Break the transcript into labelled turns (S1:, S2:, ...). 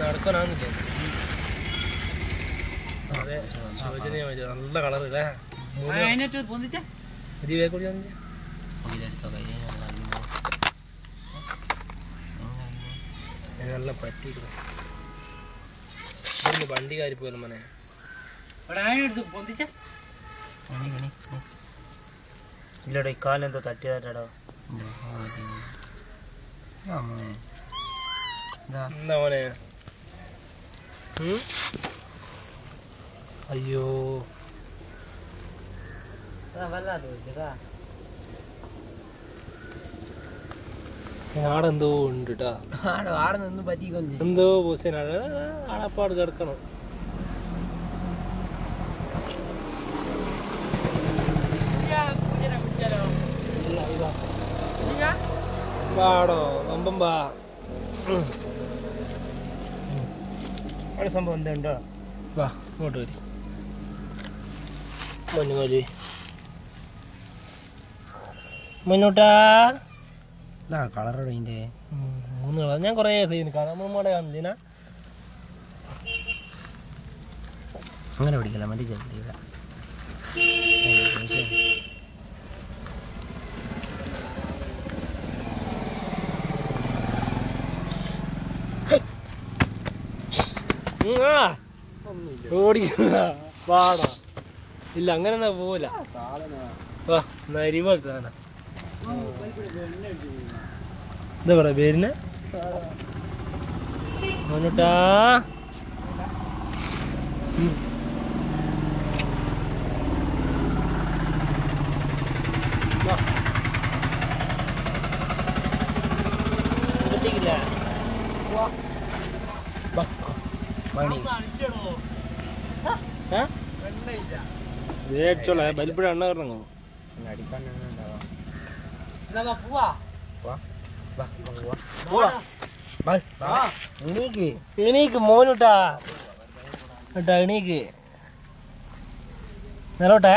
S1: നടക്കാനാന്നില്ലേ അതെ. ശോചനീയമായി നല്ല കൂടി വന്നില്ല നല്ല പറ്റിക്കുന്നു വണ്ടി കാരി പോലും മനെ.
S2: ഇല്ലടോ ഈ കാലെന്തോ തട്ടിയതായിട്ടാടോ.
S1: എന്താ മോനെ ഉം? അയ്യോ
S2: വല്ലാതെ വെച്ചതാ
S1: ആടെ എന്തോ ഉണ്ട് കേട്ടാ
S3: ആടെ നിന്ന് പറ്റിക്കൊഞ്ചി
S1: എന്തോ പൂസേനാണ് ആടപ്പാട് കിടക്കണം വാടോ വമ്പം പാ.
S2: ഒരു സംഭവം എന്തുണ്ടോ
S1: വാ ഇങ്ങോട്ട് വരി. മഞ്ഞുമലി മുന്നോട്ടാ
S3: കളറോടെ അതിന്റെ
S1: ഉം, മൂന്ന് കളർ ഞാൻ കുറേ സൈന് കാണാൻ നമ്മുടെ കാണില്ല
S3: അങ്ങനെ പിടിക്കല മറ്റേ ചെറിയ.
S1: ഓടിക്കണ്ട പാടാ. ഇല്ല അങ്ങനെ പോല നരിവ കാണാ. എന്താ പറയാ പേരിന്? മോനോട്ടാ. ഉം.
S3: പണി?
S1: വേടിച്ചോളാം ബലിപ്പുഴ എണ്ണ കയറണോ
S3: അടിക്കാൻ എണീക്ക്.
S1: എണീക്ക് മോനുട്ടാ. കേട്ടാ എണീക്ക്. നിലവിട്ടാ